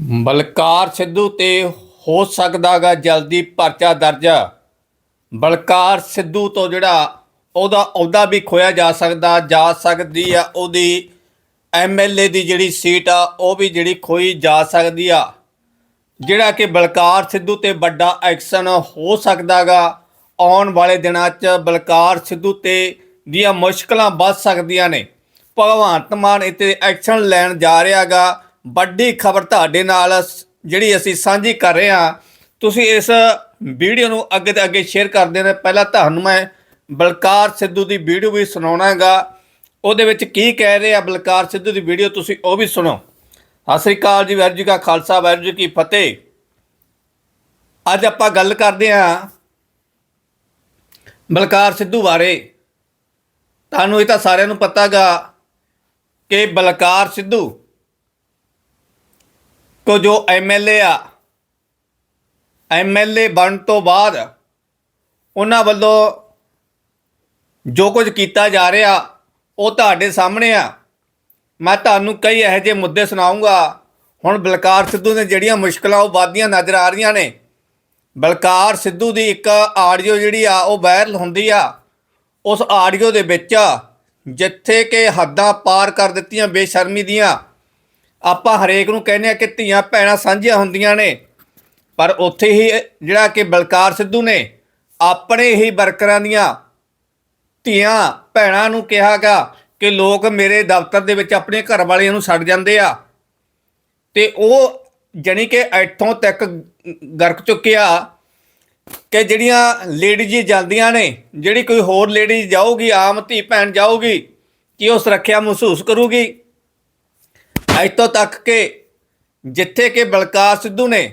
ਬਲਕਾਰ ਸਿੱਧੂ ਤੇ ਹੋ ਸਕਦਾਗਾ ਜਲਦੀ ਪਰਚਾ ਦਰਜ। ਬਲਕਾਰ ਸਿੱਧੂ ਤੋਂ ਜਿਹੜਾ ਉਹਦਾ ਅਹੁਦਾ ਵੀ ਖੋਇਆ ਜਾ ਸਕਦਾ, ਜਾ ਸਕਦੀ ਆ ਉਹਦੀ ਐਮਐਲਏ ਦੀ ਜਿਹੜੀ ਸੀਟ ਆ, ਉਹ ਵੀ ਜਿਹੜੀ ਖੋਈ ਜਾ ਸਕਦੀ ਆ। ਜਿਹੜਾ ਕਿ ਬਲਕਾਰ ਸਿੱਧੂ ਤੇ ਵੱਡਾ ਐਕਸ਼ਨ ਹੋ ਸਕਦਾਗਾ, ਆਉਣ ਵਾਲੇ ਦਿਨਾਂ 'ਚ ਬਲਕਾਰ ਸਿੱਧੂ ਤੇ ਦੀਆਂ ਮੁਸ਼ਕਲਾਂ ਵੱਧ ਸਕਦੀਆਂ ਨੇ। ਭਗਵੰਤ ਮਾਨ ਇੱਥੇ ਐਕਸ਼ਨ ਲੈਣ ਜਾ ਰਿਹਾਗਾ। ਵੱਡੀ ਖਬਰ ਤੁਹਾਡੇ ਨਾਲ ਜਿਹੜੀ ਅਸੀਂ ਸਾਂਝੀ ਕਰ ਰਹੇ ਹਾਂ, ਤੁਸੀਂ ਇਸ ਵੀਡੀਓ ਨੂੰ ਅੱਗੇ ਤੇ ਅੱਗੇ ਸ਼ੇਅਰ ਕਰਦੇ ਨੇ ਪਹਿਲਾਂ ਤੁਹਾਨੂੰ ਮੈਂ ਬਲਕਾਰ ਸਿੱਧੂ ਦੀ ਵੀਡੀਓ ਵੀ ਸੁਣਾਉਣਾਗਾ ਉਹਦੇ ਵਿੱਚ ਕੀ ਕਹਿ ਰਹੇ ਆ ਬਲਕਾਰ ਸਿੱਧੂ ਦੀ ਵੀਡੀਓ ਤੁਸੀਂ ਉਹ ਵੀ ਸੁਣੋ। ਸਤਿ ਸ੍ਰੀ ਅਕਾਲ ਜੀ, ਵਾਹਿਗੁਰੂ ਜੀ ਕਾ ਖਾਲਸਾ, ਵਾਹਿਗੁਰੂ ਜੀ ਕੀ ਫਤਿਹ। ਅੱਜ ਆਪਾਂ ਗੱਲ ਕਰਦੇ ਹਾਂ ਬਲਕਾਰ ਸਿੱਧੂ ਬਾਰੇ। ਤੁਹਾਨੂੰ ਇਹ ਤਾਂ ਸਾਰਿਆਂ ਨੂੰ ਪਤਾਗਾ ਕਿ ਬਲਕਾਰ ਸਿੱਧੂ ਕੋ ਜੋ ਐਮਐਲਏ ਆ ਐਮਐਲਏ ਬਣਨ ਤੋਂ ਬਾਅਦ ਉਹਨਾਂ ਵੱਲੋਂ ਜੋ ਕੁਝ ਕੀਤਾ ਜਾ ਰਿਹਾ, ਉਹ ਤੁਹਾਡੇ ਸਾਹਮਣੇ ਆ। ਮੈਂ ਤੁਹਾਨੂੰ ਕਈ ਇਹੋ ਜਿਹੇ ਮੁੱਦੇ ਸੁਣਾਉਂਗਾ। ਹੁਣ ਬਲਕਾਰ ਸਿੱਧੂ ਨੇ ਜਿਹੜੀਆਂ ਮੁਸ਼ਕਲਾਂ, ਉਹ ਵਾਧੀਆਂ ਨਜ਼ਰ ਆ ਰਹੀਆਂ ਨੇ। ਬਲਕਾਰ ਸਿੱਧੂ ਦੀ ਇੱਕ ਆਡੀਓ ਜਿਹੜੀ ਆ, ਉਹ ਵਾਇਰਲ ਹੁੰਦੀ ਆ। ਉਸ ਆਡੀਓ ਦੇ ਵਿੱਚ ਜਿੱਥੇ ਕਿ ਹੱਦਾਂ ਪਾਰ ਕਰ ਦਿੱਤੀਆਂ ਬੇਸ਼ਰਮੀ ਦੀਆਂ। ਆਪਾਂ ਹਰੇਕ ਨੂੰ ਕਹਿੰਦੇ ਆ ਕਿ ਧੀਆਂ ਭੈਣਾਂ ਸਾਂਝੀਆਂ ਹੁੰਦੀਆਂ ਨੇ, ਪਰ ਉੱਥੇ ਹੀ ਜਿਹੜਾ ਕਿ ਬਲਕਾਰ ਸਿੱਧੂ ਨੇ ਆਪਣੇ ਹੀ ਵਰਕਰਾਂ ਦੀਆਂ ਧੀਆਂ ਭੈਣਾਂ ਨੂੰ ਕਿਹਾਗਾ ਕਿ ਲੋਕ ਮੇਰੇ ਦਫ਼ਤਰ ਦੇ ਵਿੱਚ ਆਪਣੇ ਘਰ ਵਾਲਿਆਂ ਨੂੰ ਛੱਡ ਜਾਂਦੇ ਆ। ਤੇ ਉਹ ਜਾਣੀ ਕਿ ਇੱਥੋਂ ਤੱਕ ਗਰਕ ਚੁੱਕਿਆ ਕਿ ਜਿਹੜੀਆਂ ਲੇਡੀਜ਼ ਜਾਂਦੀਆਂ ਨੇ, ਜਿਹੜੀ ਕੋਈ ਹੋਰ ਲੇਡੀ ਜਾਊਗੀ, ਆਮ ਧੀ ਭੈਣ ਜਾਊਗੀ, ਕਿ ਉਹ ਸੁਰੱਖਿਆ ਮਹਿਸੂਸ ਕਰੂਗੀ? ਇੱਥੋਂ ਤੱਕ ਕਿ ਜਿੱਥੇ ਕਿ ਬਲਕਾਰ ਸਿੱਧੂ ਨੇ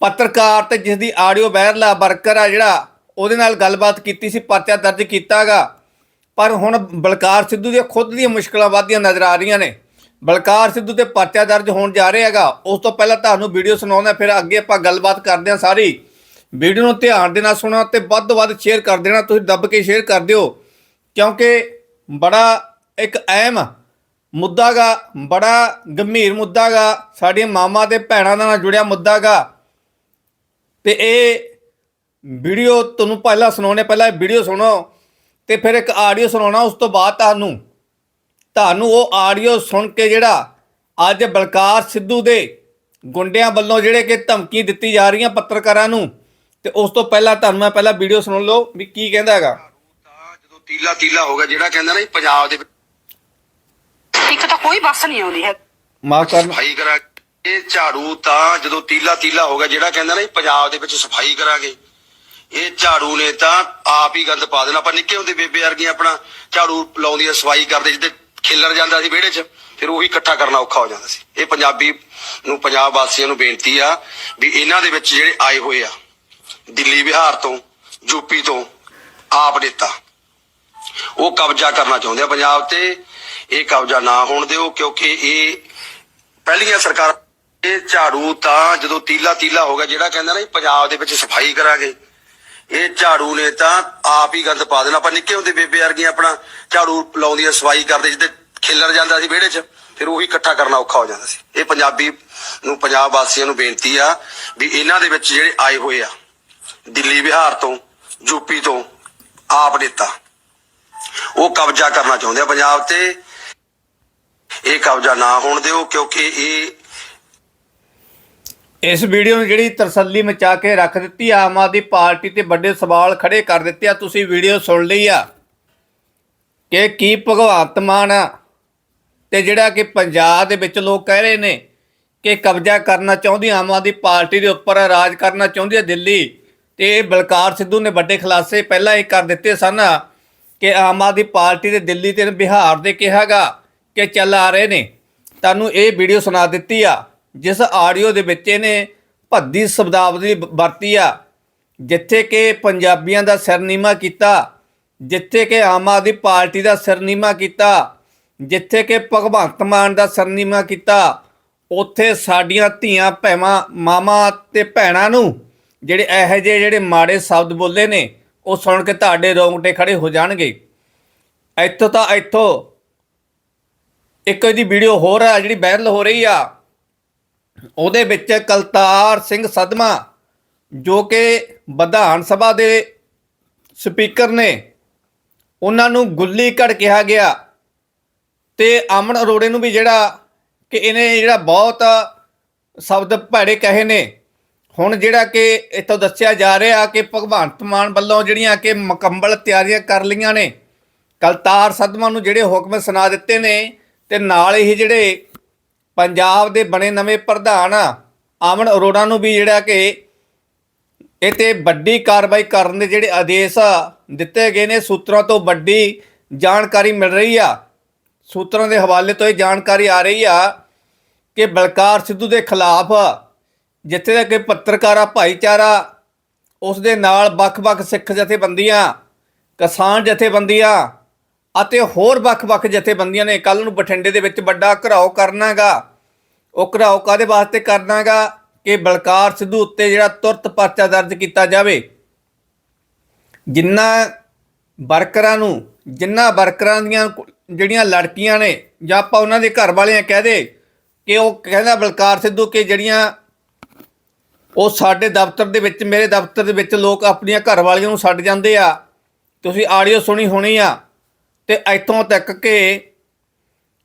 ਪੱਤਰਕਾਰ ਤੇ ਜਿਸ ਦੀ ਆਡੀਓ ਵਾਇਰਲ ਆ, ਵਰਕਰ ਆ ਜਿਹੜਾ, ਉਹਦੇ ਨਾਲ ਗੱਲਬਾਤ ਕੀਤੀ ਸੀ, ਪਰਚਾ ਦਰਜ ਕੀਤਾਗਾ। ਪਰ ਹੁਣ ਬਲਕਾਰ ਸਿੱਧੂ ਦੀਆਂ ਖੁਦ ਦੀਆਂ ਮੁਸ਼ਕਲਾਂ ਵਧਦੀਆਂ ਨਜ਼ਰ ਆ ਰਹੀਆਂ ਨੇ। ਬਲਕਾਰ ਸਿੱਧੂ ਤੇ ਪਰਚਾ ਦਰਜ ਹੋਣ ਜਾ ਰਿਹਾ ਹੈਗਾ। ਉਸ ਤੋਂ ਪਹਿਲਾਂ ਤੁਹਾਨੂੰ ਵੀਡੀਓ ਸੁਣਾਉਂਦਾ ਫਿਰ ਅੱਗੇ ਆਪਾਂ ਗੱਲਬਾਤ ਕਰਦੇ ਹਾਂ ਸਾਰੀ। ਵੀਡੀਓ ਨੂੰ ਧਿਆਨ ਦੇ ਨਾਲ ਸੁਣੋ ਤੇ ਵੱਧ ਤੋਂ ਵੱਧ ਸ਼ੇਅਰ ਕਰ ਦੇਣਾ। ਤੁਸੀਂ ਦੱਬ ਕੇ ਸ਼ੇਅਰ ਕਰ ਦਿਓ, ਕਿਉਂਕਿ ਬੜਾ ਇੱਕ ਅਹਿਮ ਮੁੱਦਾਗਾ, ਬੜਾ ਗੰਭੀਰ ਮੁੱਦਾਗਾ, ਸਾਡੀਆਂ ਮਾਮਾ ਤੇ ਭੈਣਾਂ ਨਾਲ ਜੁੜਿਆ ਮੁੱਦਾਗਾ। ਤੇ ਇਹ ਵੀਡੀਓ ਤੁਹਾਨੂੰ ਪਹਿਲਾਂ ਸੁਣਾਉਣੇ, ਪਹਿਲਾਂ ਵੀਡੀਓ ਸੁਣੋ ਤੇ ਫਿਰ ਇੱਕ ਆਡੀਓ ਸੁਣਾਉਣਾ, ਉਸ ਤੋਂ ਬਾਅਦ ਤੁਹਾਨੂੰ ਤੁਹਾਨੂੰ ਉਹ ਆਡੀਓ ਸੁਣ ਕੇ ਜਿਹੜਾ ਅੱਜ ਬਲਕਾਰ ਸਿੱਧੂ ਦੇ ਗੁੰਡਿਆਂ ਵੱਲੋਂ ਜਿਹੜੇ ਕਿ ਧਮਕੀ ਦਿੱਤੀ ਜਾ ਰਹੀਆਂ ਪੱਤਰਕਾਰਾਂ ਨੂੰ, ਤੇ ਉਸ ਤੋਂ ਪਹਿਲਾਂ ਤੁਹਾਨੂੰ ਮੈਂ ਪਹਿਲਾਂ ਵੀਡੀਓ ਸੁਣ ਲਓ ਵੀ ਕੀ ਕਹਿੰਦਾ ਹੈਗਾ। ਜਦੋਂ ਤੀਲਾ ਤੀਲਾ ਹੋ ਗਿਆ, ਜਿਹੜਾ ਕਹਿੰਦਾ ਨਾ ਪੰਜਾਬ ਦੇ ਕੋਈ ਬੱਸ ਨਹੀਂ ਆਉਂਦੀ ਹੈ। ਮਾਫ ਕਰਨਾ ਸਫ਼ਾਈ ਕਰਾ ਇਹ ਝਾੜੂ ਤਾਂ ਜਦੋਂ ਤੀਲਾ ਤੀਲਾ ਹੋ ਗਿਆ ਜਿਹੜਾ ਕਹਿੰਦਾ ਨਾ ਜੀ ਪੰਜਾਬ ਦੇ ਵਿੱਚ ਸਫ਼ਾਈ ਕਰਾਂਗੇ। ਇਹ ਝਾੜੂ ਨੇ ਤਾਂ ਆਪ ਹੀ ਗੰਦ ਪਾ ਦੇਣਾ। ਆਪਾਂ ਨਿੱਕੇ ਹੁੰਦੇ ਬੇਬੇ ਵਰਗੀਆਂ ਆਪਣਾ ਝਾੜੂ ਲਾਉਂਦੀਆਂ ਸਫ਼ਾਈ ਕਰਦੇ ਜਿੱਦੇ ਖਿਲਰ ਜਾਂਦਾ ਸੀ ਵਿਹੜੇ 'ਚ ਫਿਰ ਉਹੀ ਇਕੱਠਾ ਕਰਨਾ ਔਖਾ ਹੋ ਜਾਂਦਾ ਸੀ। ਇਹ ਪੰਜਾਬੀ ਨੂੰ ਪੰਜਾਬ ਵਾਸੀਆਂ ਨੂੰ ਬੇਨਤੀ ਆ ਵੀ ਇਹਨਾਂ ਦੇ ਵਿੱਚ ਜਿਹੜੇ ਆਏ ਹੋਏ ਆ ਦਿੱਲੀ ਬਿਹਾਰ ਤੋਂ ਯੂਪੀ ਤੋਂ ਆਪ ਨੇਤਾ ਉਹ ਕਬਜ਼ਾ ਕਰਨਾ ਚਾਹੁੰਦੇ ਆ ਪੰਜਾਬ ਤੇ। ਇਹ ਕਬਜ਼ਾ ਨਾ ਹੋਣ ਦਿਓ, ਕਿਉਂਕਿ ਇਹ ਪਹਿਲੀਆਂ ਸਰਕਾਰਾਂ ਇਹ ਝਾੜੂ ਤਾਂ ਜਦੋਂ ਤੀਲਾ ਤੀਲਾ ਹੋ ਗਿਆ, ਜਿਹੜਾ ਕਹਿੰਦਾ ਨਾ ਪੰਜਾਬ ਦੇ ਵਿੱਚ ਸਫ਼ਾਈ ਕਰਾਂਗੇ, ਇਹ ਝਾੜੂ ਨੇ ਤਾਂ ਆਪ ਹੀ ਗੰਦ ਪਾ ਦੇਣਾ। ਆਪਾਂ ਨਿੱਕੇ ਹੁੰਦੇ ਬੇਬੇ ਵਰਗੀਆਂ ਆਪਣਾ ਝਾੜੂ ਲਾਉਂਦੀਆਂ, ਸਫ਼ਾਈ ਕਰਦੇ, ਜਿੱਦੇ ਖਿਲਰ ਜਾਂਦਾ ਸੀ ਵਿਹੜੇ 'ਚ, ਫਿਰ ਉਹੀ ਇਕੱਠਾ ਕਰਨਾ ਔਖਾ ਹੋ ਜਾਂਦਾ ਸੀ। ਇਹ ਪੰਜਾਬੀ ਨੂੰ, ਪੰਜਾਬ ਵਾਸੀਆਂ ਨੂੰ ਬੇਨਤੀ ਆ ਵੀ ਇਹਨਾਂ ਦੇ ਵਿੱਚ ਜਿਹੜੇ ਆਏ ਹੋਏ ਆ, ਦਿੱਲੀ, ਬਿਹਾਰ ਤੋਂ ਯੂਪੀ ਤੋਂ, ਆਪ ਨੇਤਾ, ਉਹ ਕਬਜ਼ਾ ਕਰਨਾ ਚਾਹੁੰਦੇ ਆ ਪੰਜਾਬ ਤੇ। ਇਹ ਕਬਜ਼ਾ ਨਾ ਹੋਣ ਦਿਓ, ਕਿਉਂਕਿ ਇਹ ਇਸ ਵੀਡੀਓ ਨੂੰ ਜਿਹੜੀ ਤਰਸੱਲੀ ਮਚਾ ਕੇ ਰੱਖ ਦਿੱਤੀ, ਆਮ ਆਦਮੀ ਪਾਰਟੀ ਤੇ ਵੱਡੇ ਸਵਾਲ ਖੜੇ ਕਰ ਦਿੱਤੇ ਆ, ਤੁਸੀਂ ਵੀਡੀਓ ਸੁਣ ਲਈ ਆ ਕਿ ਕੀ ਭਗਵੰਤ ਮਾਨ ਆ ਤੇ ਜਿਹੜਾ ਕਿ ਪੰਜਾਬ ਦੇ ਵਿੱਚ ਲੋਕ ਕਹਿ ਰਹੇ ਨੇ ਕਿ ਕਬਜ਼ਾ ਕਰਨਾ ਚਾਹੁੰਦੀ, ਆਮ ਆਦਮੀ ਪਾਰਟੀ ਦੇ ਉੱਪਰ ਰਾਜ ਕਰਨਾ ਚਾਹੁੰਦੀ ਹੈ ਦਿੱਲੀ ਤੇ ਬਲਕਾਰ ਸਿੱਧੂ ਨੇ ਵੱਡੇ ਖੁਲਾਸੇ ਪਹਿਲਾਂ ਇਹ ਕਰ ਦਿੱਤੇ ਸਨ ਕਿ ਆਮ ਆਦਮੀ ਪਾਰਟੀ ਦੇ ਦਿੱਲੀ ਤੇ ਬਿਹਾਰ ਦੇ ਕਿਹਾਗਾ ਕਿ ਚੱਲ ਆ ਰਹੇ ਨੇ। ਤੁਹਾਨੂੰ ਇਹ ਵੀਡੀਓ ਸੁਣਾ ਦਿੱਤੀ ਆ, ਜਿਸ ਆਡੀਓ ਦੇ ਵਿੱਚ ਇਹਨੇ ਭੱਦੀ ਸ਼ਬਦਾਵਲੀ ਵਰਤੀ ਆ। ਜਿੱਥੇ ਕਿ ਪੰਜਾਬੀਆਂ ਦਾ ਸਿਰਨੀਮਾ ਕੀਤਾ, ਜਿੱਥੇ ਕਿ ਆਮ ਆਦਮੀ ਪਾਰਟੀ ਦਾ ਸਿਰਨੀਮਾ ਕੀਤਾ, ਜਿੱਥੇ ਕਿ ਭਗਵੰਤ ਮਾਨ ਦਾ ਸਿਰਨੀਮਾ ਕੀਤਾ, ਉੱਥੇ ਸਾਡੀਆਂ ਧੀਆਂ ਭੈਵਾਂ ਮਾਮਾ ਤੇ ਭੈਣਾਂ ਨੂੰ ਜਿਹੜੇ ਇਹੋ ਜਿਹੇ ਜਿਹੜੇ ਮਾੜੇ ਸ਼ਬਦ ਬੋਲੇ ਨੇ, ਉਹ ਸੁਣ ਕੇ ਤੁਹਾਡੇ ਰੋਂਗਟੇ ਖੜੇ ਹੋ ਜਾਣਗੇ। ਇੱਥੋਂ ਤਾਂ ਇੱਥੋਂ ਇੱਕ ਇਹਦੀ ਵੀਡੀਓ ਹੋਰ ਆ, ਜਿਹੜੀ ਵਾਇਰਲ ਹੋ ਰਹੀ ਆ। ਉਹਦੇ ਵਿੱਚ ਕਲਤਾਰ ਸਿੰਘ ਸਦਮਾ, ਜੋ ਕਿ ਵਿਧਾਨ ਸਭਾ ਦੇ ਸਪੀਕਰ ਨੇ, ਉਹਨਾਂ ਨੂੰ ਗੁੱਲੀ ਘੜ ਕਿਹਾ ਗਿਆ। ਤੇ ਅਮਨ ਅਰੋੜੇ ਨੂੰ ਵੀ ਜਿਹੜਾ ਕਿ ਇਹਨੇ ਜਿਹੜਾ ਬਹੁਤ ਸ਼ਬਦ ਭੈੜੇ ਕਹੇ ਨੇ। ਹੁਣ ਜਿਹੜਾ ਕਿ ਇਤੋਂ ਦੱਸਿਆ ਜਾ ਰਿਹਾ ਕਿ ਭਗਵੰਤ ਮਾਨ ਵੱਲੋਂ ਜਿਹੜੀਆਂ ਕਿ ਮੁਕੰਮਲ ਤਿਆਰੀਆਂ ਕਰ ਲਈਆਂ ਨੇ ਕਲਤਾਰ ਸਦਮਾ ਨੂੰ ਜਿਹੜੇ ਹੁਕਮ ਸੁਣਾ ਦਿੱਤੇ ਨੇ ਤੇ ਨਾਲ ਹੀ ਜਿਹੜੇ ਪੰਜਾਬ ਦੇ ਬਣੇ ਨਵੇਂ ਪ੍ਰਧਾਨ ਆ, ਅਮਨ ਅਰੋੜਾ ਨੂੰ ਵੀ ਜਿਹੜਾ ਕਿ ਇਹ ਤੇ ਵੱਡੀ ਕਾਰਵਾਈ ਕਰਨ ਦੇ ਜਿਹੜੇ ਆਦੇਸ਼ ਦਿੱਤੇ ਗਏ ਨੇ ਸੂਤਰਾਂ ਤੋਂ ਵੱਡੀ ਜਾਣਕਾਰੀ ਮਿਲ ਰਹੀ ਆ। ਸੂਤਰਾਂ ਦੇ ਹਵਾਲੇ ਤੋਂ ਇਹ ਜਾਣਕਾਰੀ ਆ ਰਹੀ ਆ ਕਿ ਬਲਕਾਰ ਸਿੱਧੂ ਦੇ ਖਿਲਾਫ ਜਿੱਥੇ ਤੱਕ ਕਿ ਪੱਤਰਕਾਰਾ ਭਾਈਚਾਰਾ ਉਸ ਦੇ ਨਾਲ ਵੱਖ-ਵੱਖ ਸਿੱਖ ਜਥੇਬੰਦੀਆਂ ਕਿਸਾਨ ਜਥੇਬੰਦੀਆਂ ਅਤੇ ਹੋਰ ਵੱਖ-ਵੱਖ ਜਥੇਬੰਦੀਆਂ ਨੇ ਕੱਲ ਨੂੰ ਬਠਿੰਡੇ ਦੇ ਵਿੱਚ ਵੱਡਾ ਘਰਾਓ ਕਰਨਾਗਾ। ਉਹ ਘਰਾਓ ਕਾਦੇ ਵਾਸਤੇ ਕਰਨਾਗਾ? ਕਿ ਬਲਕਾਰ ਸਿੱਧੂ ਉੱਤੇ ਜਿਹੜਾ ਤੁਰਤ ਪਰਚਾ ਦਰਜ ਕੀਤਾ ਜਾਵੇ। ਜਿੰਨਾ ਵਰਕਰਾਂ ਨੂੰ, ਜਿੰਨਾ ਵਰਕਰਾਂ ਦੀਆਂ ਜਿਹੜੀਆਂ ਲੜਕੀਆਂ ਨੇ, ਜਾਂ ਆਪਾਂ ਉਹਨਾਂ ਦੇ ਘਰ ਵਾਲਿਆਂ ਕਹਦੇ ਕਿ ਉਹ ਕਹਿੰਦਾ ਬਲਕਾਰ ਸਿੱਧੂ ਕਿ ਜਿਹੜੀਆਂ ਉਹ ਸਾਡੇ ਦਫ਼ਤਰ ਦੇ ਵਿੱਚ, ਮੇਰੇ ਦਫ਼ਤਰ ਦੇ ਵਿੱਚ ਲੋਕ ਆਪਣੀਆਂ ਘਰ ਵਾਲੀਆਂ ਨੂੰ ਛੱਡ ਜਾਂਦੇ ਆ। ਤੁਸੀਂ ਆਡੀਓ ਸੁਣੀ ਹੋਣੀ ਆ। ਤੇ ਇੱਥੋਂ ਤੱਕ ਕਿ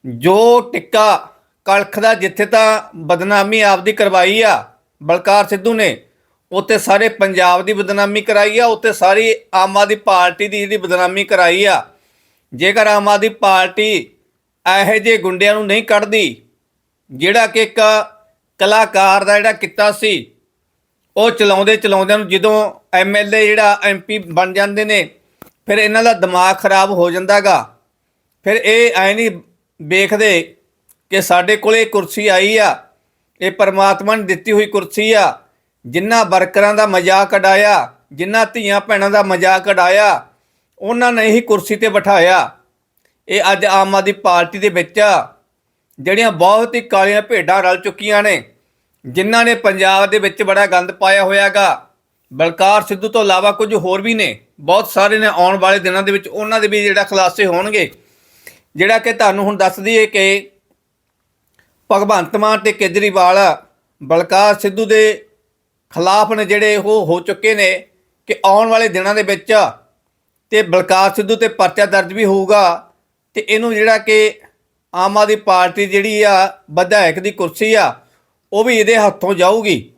ਜੋ ਟਿੱਕਾ ਕਲਖ ਦਾ ਜਿੱਥੇ ਤਾਂ ਬਦਨਾਮੀ ਆਪਦੀ ਕਰਵਾਈ ਆ, ਬਲਕਾਰ ਸਿੱਧੂ ਨੇ ਉੱਤੇ ਸਾਰੇ ਪੰਜਾਬ ਦੀ ਬਦਨਾਮੀ ਕਰਾਈ ਆ ਉੱਤੇ ਸਾਰੀ ਆਮ ਆਦਮੀ ਪਾਰਟੀ ਦੀ ਜਿਹੜੀ ਬਦਨਾਮੀ ਕਰਾਈ ਆ। ਜੇਕਰ ਆਮ ਆਦਮੀ ਪਾਰਟੀ ਇਹੋ ਜਿਹੇ ਗੁੰਡਿਆਂ ਨੂੰ ਨਹੀਂ ਕੱਢਦੀ, ਜਿਹੜਾ ਕਿ ਇੱਕ ਕਲਾਕਾਰ ਦਾ ਜਿਹੜਾ ਕਿੱਤਾ ਸੀ, ਉਹ ਚਲਾਉਂਦੇ ਚਲਾਉਂਦਿਆਂ ਨੂੰ ਜਦੋਂ ਐਮਐਲਏ ਜਿਹੜਾ ਐਮਪੀ ਬਣ ਜਾਂਦੇ ਨੇ ਫਿਰ ਇਹਨਾਂ ਦਾ ਦਿਮਾਗ ਖਰਾਬ ਹੋ ਜਾਂਦਾਗਾ। ਫਿਰ ਇਹ ਐ ਨਹੀਂ ਵੇਖਦੇ ਕਿ ਸਾਡੇ ਕੋਲੇ ਕੁਰਸੀ ਆਈ ਆ। ਇਹ ਪਰਮਾਤਮਾ ਨੇ ਦਿੱਤੀ ਹੋਈ ਕੁਰਸੀ ਆ। ਜਿਨ੍ਹਾਂ ਵਰਕਰਾਂ ਦਾ ਮਜ਼ਾਕ ਉਡਾਇਆ ਜਿਨ੍ਹਾਂ ਧੀਆਂ ਭੈਣਾਂ ਦਾ ਮਜ਼ਾਕ ਉਡਾਇਆ, ਉਹਨਾਂ ਨੇ ਹੀ ਕੁਰਸੀ ਤੇ ਬਿਠਾਇਆ। ਇਹ ਅੱਜ ਆਮ ਆਦਮੀ ਪਾਰਟੀ ਦੇ ਵਿੱਚ ਆ। ਜਿਹੜੀਆਂ ਬਹੁਤ ਹੀ ਕਾਲੀਆਂ ਭੇਡਾਂ ਰਲ ਚੁੱਕੀਆਂ ਨੇ, ਜਿਨ੍ਹਾਂ ਨੇ ਪੰਜਾਬ ਦੇ ਵਿੱਚ ਬੜਾ ਗੰਦ ਪਾਇਆ ਹੋਇਆਗਾ। ਬਲਕਾਰ ਸਿੱਧੂ ਤੋਂ ਇਲਾਵਾ ਕੁਝ ਹੋਰ ਵੀ ਨੇ। ਬਹੁਤ ਸਾਰੇ ਨੇ ਆਉਣ ਵਾਲੇ ਦਿਨਾਂ ਦੇ ਵਿੱਚ ਉਹਨਾਂ ਦੇ ਵੀ ਜਿਹੜਾ ਖੁਲਾਸੇ ਹੋਣਗੇ। ਜਿਹੜਾ ਕਿ ਤੁਹਾਨੂੰ ਹੁਣ ਦੱਸ ਦਈਏ ਕਿ ਭਗਵੰਤ ਮਾਨ ਤੇ ਕੇਜਰੀਵਾਲ, ਬਲਕਾਰ ਸਿੱਧੂ ਦੇ ਖਿਲਾਫ ਨੇ ਜਿਹੜੇ ਉਹ ਹੋ ਚੁੱਕੇ ਨੇ ਕਿ ਆਉਣ ਵਾਲੇ ਦਿਨਾਂ ਦੇ ਵਿੱਚ ਤੇ ਬਲਕਾਰ ਸਿੱਧੂ ਤੇ ਪਰਚਾ ਦਰਜ ਵੀ ਹੋਊਗਾ ਤੇ ਇਹਨੂੰ ਜਿਹੜਾ ਕਿ ਆਮ ਆਦਮੀ ਪਾਰਟੀ ਜਿਹੜੀ ਆ, ਵਿਧਾਇਕ ਦੀ ਕੁਰਸੀ ਆ, ਉਹ ਵੀ ਇਹਦੇ ਹੱਥੋਂ ਜਾਊਗੀ।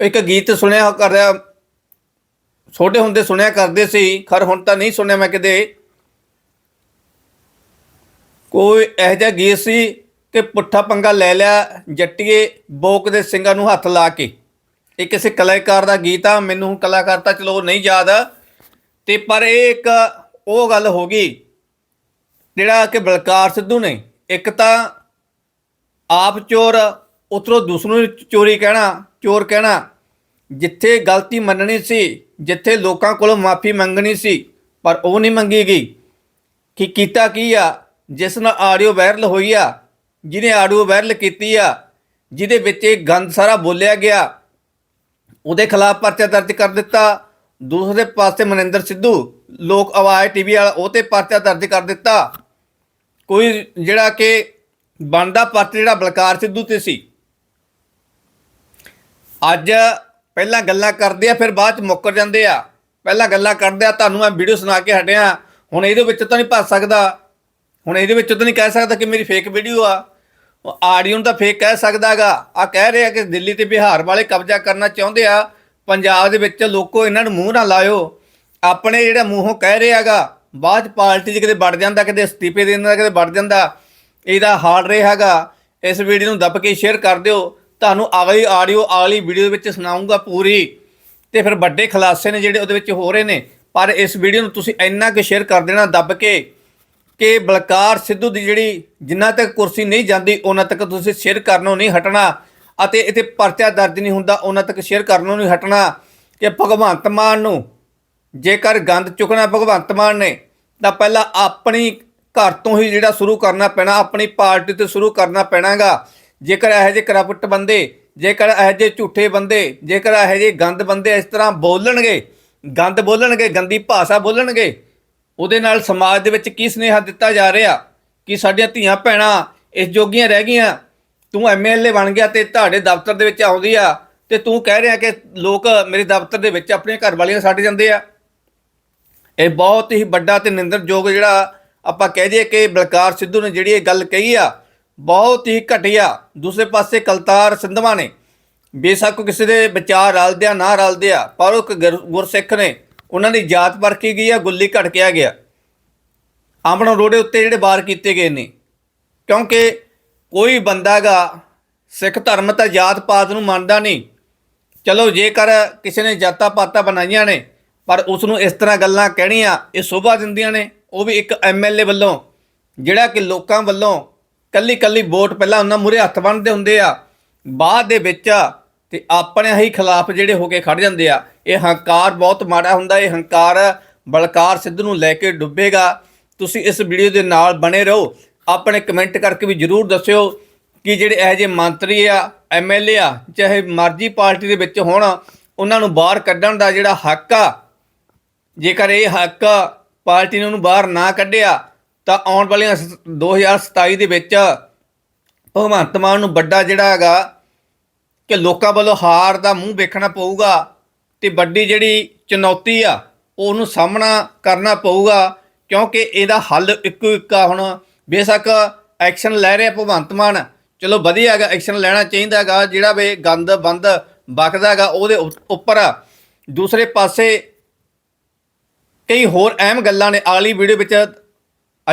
ਇੱਕ ਗੀਤ ਸੁਣਿਆ ਕਰ ਰਿਹਾ ਛੋਟੇ ਹੁੰਦੇ ਸੁਣਿਆ ਕਰਦੇ ਸੀ, ਖਰ ਹੁਣ ਤਾਂ ਨਹੀਂ ਸੁਣਿਆ ਮੈਂ ਕਿਤੇ ਕੋਈ ਇਹੋ ਜਿਹਾ ਗੀਤ ਸੀ ਕਿ ਪੁੱਠਾ ਪੰਗਾ ਲੈ ਲਿਆ, ਜੱਟੀਏ ਬੋਕ ਦੇ ਸਿੰਘਾਂ ਨੂੰ ਹੱਥ ਲਾ ਕੇ। ਇਹ ਕਿਸੇ ਕਲਾਕਾਰ ਦਾ ਗੀਤ ਆ, ਮੈਨੂੰ ਕਲਾਕਾਰ ਤਾਂ ਚਲੋ ਨਹੀਂ ਯਾਦ। ਤੇ ਪਰ ਇਹ ਇੱਕ ਉਹ ਗੱਲ ਹੋ ਗਈ, ਜਿਹੜਾ ਕਿ ਬਲਕਾਰ ਸਿੱਧੂ ਨੇ, ਇੱਕ ਤਾਂ ਆਪ ਚੋਰ ਉਤਰੋਂ ਦੂਸਰੋਂ ਨੂੰ ਚੋਰੀ ਕਹਿਣਾ, ਚੋਰ ਕਹਿਣਾ ਜਿੱਥੇ ਗਲਤੀ ਮੰਨਣੀ ਸੀ, ਜਿੱਥੇ ਲੋਕਾਂ ਕੋਲੋਂ ਮਾਫੀ ਮੰਗਣੀ ਸੀ, ਪਰ ਉਹ ਨਹੀਂ ਮੰਗੀ ਗਈ। ਕਿ ਕੀਤਾ ਕੀ ਆ? ਜਿਸ ਨਾਲ ਆਡੀਓ ਵਾਇਰਲ ਹੋਈ ਆ, ਜਿਹਨੇ ਆਡੀਓ ਵਾਇਰਲ ਕੀਤੀ ਆ, ਜਿਹਦੇ ਵਿੱਚ ਇਹ ਗੰਦ ਸਾਰਾ ਬੋਲਿਆ ਗਿਆ, ਉਹਦੇ ਖਿਲਾਫ ਪਰਚਾ ਦਰਜ ਕਰ ਦਿੱਤਾ। ਦੂਸਰੇ ਪਾਸੇ ਮਨਿੰਦਰ ਸਿੱਧੂ, ਲੋਕ ਆਵਾਜ਼ ਟੀਵੀ ਵਾਲਾ, ਉਹ ਤੇ ਪਰਚਾ ਦਰਜ ਕਰ ਦਿੱਤਾ। ਕੋਈ ਜਿਹੜਾ ਕਿ ਬਣਦਾ ਪਰਚਾ ਜਿਹੜਾ ਬਲਕਾਰ ਸਿੱਧੂ ਤੇ ਸੀ। ਅੱਜ ਪਹਿਲਾਂ ਗੱਲਾਂ ਕਰਦੇ ਆ, ਫਿਰ ਬਾਅਦ ਚ ਮੁੱਕਰ ਜਾਂਦੇ ਆ। ਪਹਿਲਾਂ ਗੱਲਾਂ ਕਰਦੇ ਆ, ਤੁਹਾਨੂੰ ਮੈਂ ਵੀਡੀਓ ਸੁਣਾ ਕੇ ਹਟਿਆ। ਹੁਣ ਇਹਦੇ ਵਿੱਚ ਤਾਂ ਨਹੀਂ ਭੱਜ ਸਕਦਾ। ਹੁਣ ਇਹਦੇ ਵਿੱਚ ਤਾਂ ਨਹੀਂ ਕਹਿ ਸਕਦਾ ਕਿ ਮੇਰੀ ਫੇਕ ਵੀਡੀਓ ਆ। ਆਡੀਓ ਨੂੰ ਤਾਂ ਫੇਕ ਕਹਿ ਸਕਦਾਗਾ ਆ ਕਹਿ ਰਿਹਾ ਕਿ ਦਿੱਲੀ ਤੇ ਬਿਹਾਰ ਵਾਲੇ ਕਬਜ਼ਾ ਕਰਨਾ ਚਾਹੁੰਦੇ ਆ। ਪੰਜਾਬ ਦੇ ਵਿੱਚ ਲੋਕੋ ਇਹਨਾਂ ਨੂੰ ਮੂੰਹ ਨਾ ਲਾਇਓ। ਆਪਣੇ ਜਿਹੜਾ ਮੂੰਹੋਂ ਕਹਿ ਰਿਹਾਗਾ ਬਾਅਦ 'ਚ ਪਾਰਟੀ 'ਚ ਕਿਤੇ ਵੜ ਜਾਂਦਾ, ਕਿਤੇ ਅਸਤੀਫੇ ਦੇ ਦਿੰਦਾ ਕਿਤੇ ਵੜ ਜਾਂਦਾ। ਇਹਦਾ ਹਾਲ ਰਿਹਾਗਾ ਇਸ ਵੀਡੀਓ ਨੂੰ ਦੱਬ ਕੇ ਸ਼ੇਅਰ ਕਰ ਦਿਓ। ਤੁਹਾਨੂੰ ਅਗਲੀ ਆਡੀਓ, ਅਗਲੀ ਵੀਡੀਓ ਵਿੱਚ ਸੁਣਾਉਂਗਾ ਪੂਰੀ। ਤੇ ਫਿਰ ਵੱਡੇ ਖੁਲਾਸੇ ਨੇ ਜਿਹੜੇ ਉਹਦੇ ਵਿੱਚ ਹੋ ਰਹੇ ਨੇ। ਪਰ ਇਸ ਵੀਡੀਓ ਨੂੰ ਤੁਸੀਂ ਇੰਨਾ ਕਿ ਸ਼ੇਅਰ ਕਰ ਦੇਣਾ ਦੱਬ ਕੇ ਕਿ ਬਲਕਾਰ ਸਿੱਧੂ ਦੀ ਜਿਹੜੀ ਜਿੰਨਾ ਤੱਕ ਕੁਰਸੀ ਨਹੀਂ ਜਾਂਦੀ, ਉਹਨਾਂ ਤੱਕ ਤੁਸੀਂ ਸ਼ੇਅਰ ਕਰਨੋਂ ਨਹੀਂ ਹਟਣਾ। ਅਤੇ ਇਥੇ ਪਰਚਾ ਦਰਜ ਨਹੀਂ ਹੁੰਦਾ, ਉਹਨਾਂ ਤੱਕ ਸ਼ੇਅਰ ਕਰਨੋਂ ਨਹੀਂ ਹਟਣਾ ਕਿ ਭਗਵੰਤ ਮਾਨ ਨੂੰ ਜੇਕਰ ਗੰਦ ਚੁੱਕਣਾ ਭਗਵੰਤ ਮਾਨ ਨੇ, ਤਾਂ ਪਹਿਲਾਂ ਆਪਣੀ ਘਰ ਤੋਂ ਹੀ ਜਿਹੜਾ ਸ਼ੁਰੂ ਕਰਨਾ ਪੈਣਾ, ਆਪਣੀ ਪਾਰਟੀ ਤੋਂ ਸ਼ੁਰੂ ਕਰਨਾ ਪੈਣਾਗਾ। ਜੇਕਰ ਇਹੋ ਜਿਹੇ ਕਰਪਟ ਬੰਦੇ, ਜੇਕਰ ਇਹੋ ਜਿਹੇ ਝੂਠੇ ਬੰਦੇ, ਜੇਕਰ ਇਹੋ ਜਿਹੇ ਗੰਦ ਬੰਦੇ ਇਸ ਤਰ੍ਹਾਂ ਬੋਲਣਗੇ, ਗੰਦ ਬੋਲਣਗੇ, ਗੰਦੀ ਭਾਸ਼ਾ ਬੋਲਣਗੇ, ਉਹਦੇ ਨਾਲ ਸਮਾਜ ਦੇ ਵਿੱਚ ਕੀ ਸੁਨੇਹਾ ਦਿੱਤਾ ਜਾ ਰਿਹਾ? ਕਿ ਸਾਡੀਆਂ ਧੀਆਂ ਭੈਣਾਂ ਇਸ ਜੋਗੀਆਂ ਰਹਿ ਗਈਆਂ, ਤੂੰ ਐਮਐਲਏ ਬਣ ਗਿਆ ਤੇ ਤੁਹਾਡੇ ਦਫ਼ਤਰ ਦੇ ਵਿੱਚ ਆਉਂਦੀ ਆ ਤੇ ਤੂੰ ਕਹਿ ਰਿਹਾ ਕਿ ਲੋਕ ਮੇਰੇ ਦਫ਼ਤਰ ਦੇ ਵਿੱਚ ਆਪਣੀਆਂ ਘਰ ਵਾਲੀਆਂ ਛੱਡ ਜਾਂਦੇ ਆ। ਇਹ ਬਹੁਤ ਹੀ ਵੱਡਾ ਤੇ ਨਿੰਦਰਯੋਗ ਜਿਹੜਾ ਆਪਾਂ ਕਹਿ ਦਈਏ ਕਿ ਬਲਕਾਰ ਸਿੱਧੂ ਨੇ ਜਿਹੜੀ ਇਹ ਗੱਲ ਕਹੀ ਆ ਬਹੁਤ ਹੀ ਘਟੀਆ। ਦੂਸਰੇ ਪਾਸੇ ਕਲਤਾਰ ਸਿੰਧਵਾ ਨੇ। ਬੇਸ਼ੱਕ ਕਿਸੇ ਦੇ ਵਿਚਾਰ ਰਲਦੇ ਆ ਨਾ ਰਲਦੇ ਆ ਪਰ ਉਹ ਇੱਕ ਗੁਰ- ਗੁਰਸਿੱਖ ਨੇ। ਉਹਨਾਂ ਦੀ ਜਾਤ ਪਰਖੀ ਗਈ ਆ, ਗੁੱਲੀ ਘਟਕਿਆ ਗਿਆ। ਆਮਣ ਰੋਡੇ ਉੱਤੇ ਜਿਹੜੇ ਬਾਰ ਕੀਤੇ ਗਏ ਨੇ। ਕਿਉਂਕਿ ਕੋਈ ਬੰਦਾਗਾ ਸਿੱਖ ਧਰਮ ਤਾਂ ਜਾਤ ਪਾਤ ਨੂੰ ਮੰਨਦਾ ਨਹੀਂ। ਚਲੋ ਜੇਕਰ ਕਿਸੇ ਨੇ ਜਾਤਾਂ ਪਾਤਾਂ ਬਣਾਈਆਂ ਨੇ, ਪਰ ਉਸ ਨੂੰ ਇਸ ਤਰ੍ਹਾਂ ਗੱਲਾਂ ਕਹਿਣੀਆਂ, ਇਹ ਸ਼ੋਭਾ ਦਿੰਦੀਆਂ ਨੇ, ਉਹ ਵੀ ਇੱਕ ਐਮਐਲਏ ਵੱਲੋਂ, ਜਿਹੜਾ ਕਿ ਲੋਕਾਂ ਵੱਲੋਂ ਕੱਲੀ ਕੱਲੀ ਵੋਟ ਪਹਿਲਾਂ ਉਹਨਾਂ ਮੂਰੇ ਹੱਥ ਬੰਨ੍ਹਦੇ ਹੁੰਦੇ ਆ, ਬਾਅਦ ਦੇ ਵਿੱਚ ਤੇ ਆਪਣੇ ਹੀ ਖਿਲਾਫ ਜਿਹੜੇ ਹੋ ਕੇ ਖੜ ਜਾਂਦੇ ਆ। ਇਹ ਹੰਕਾਰ ਬਹੁਤ ਮਾੜਾ ਹੁੰਦਾ, ਇਹ ਹੰਕਾਰ ਬਲਕਾਰ ਸਿੱਧੂ ਨੂੰ ਲੈ ਕੇ ਡੁੱਬੇਗਾ। ਤੁਸੀਂ ਇਸ ਵੀਡੀਓ ਦੇ ਨਾਲ ਬਣੇ ਰਹੋ। ਆਪਣੇ ਕਮੈਂਟ ਕਰਕੇ ਵੀ ਜਰੂਰ ਦੱਸਿਓ ਕਿ ਜਿਹੜੇ ਇਹ ਜਿਹੇ ਮੰਤਰੀ ਆ ਐਮਐਲਏ ਆ, ਚਾਹੇ ਮਰਜ਼ੀ ਪਾਰਟੀ ਦੇ ਵਿੱਚ ਹੋਣ, ਉਹਨਾਂ ਨੂੰ ਬਾਹਰ ਕੱਢਣ ਦਾ ਜਿਹੜਾ ਹੱਕ ਆ, ਜੇਕਰ ਇਹ ਹੱਕ ਪਾਰਟੀ ਨੇ ਉਹਨੂੰ ਬਾਹਰ ਨਾ ਕੱਢਿਆ ਤਾਂ ਆਉਣ ਵਾਲੀਆਂ ਸ- 2027 ਦੇ ਵਿੱਚ ਭਗਵੰਤ ਮਾਨ ਨੂੰ ਵੱਡਾ ਜਿਹੜਾ ਹੈਗਾ ਕਿ ਲੋਕਾਂ ਵੱਲੋਂ ਹਾਰ ਦਾ ਮੂੰਹ ਵੇਖਣਾ ਪਊਗਾ ਤੇ ਵੱਡੀ ਜਿਹੜੀ ਚੁਣੌਤੀ ਆ, ਉਹਨੂੰ ਸਾਹਮਣਾ ਕਰਨਾ ਪਊਗਾ, ਕਿਉਂਕਿ ਇਹਦਾ ਹੱਲ ਇੱਕੋ ਇੱਕ ਆ ਹੁਣ। ਬੇਸ਼ੱਕ ਐਕਸ਼ਨ ਲੈ ਰਿਹਾ ਭਗਵੰਤ ਮਾਨ। ਚਲੋ ਵਧੀਆ ਹੈਗਾ, ਐਕਸ਼ਨ ਲੈਣਾ ਚਾਹੀਦਾ ਹੈਗਾ, ਜਿਹੜਾ ਵੀ ਗੰਦ, ਬੰਦ ਬਕਦਾ ਹੈਗਾ, ਉਹਦੇ ਉੱਪਰ। ਦੂਸਰੇ ਪਾਸੇ ਕਈ ਹੋਰ ਅਹਿਮ ਗੱਲਾਂ ਨੇ। ਅਗਲੀ ਵੀਡੀਓ ਵਿੱਚ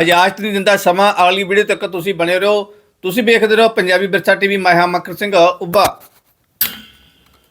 ਇਜਾਜ਼ਤ ਨਹੀਂ ਦਿੰਦਾ। ਸਮਾਂ ਅਗਲੀ ਵੀਡੀਓ ਤੱਕ ਤੁਸੀਂ ਬਣੇ ਰਹੋ। ਤੁਸੀਂ ਵੇਖਦੇ ਰਹੋ ਪੰਜਾਬੀ ਵਿਰਸਾ ਟੀਵੀ। ਮੈਂ ਹਾਂ ਮੱਕਰ ਸਿੰਘ, ਉੱਭਾ।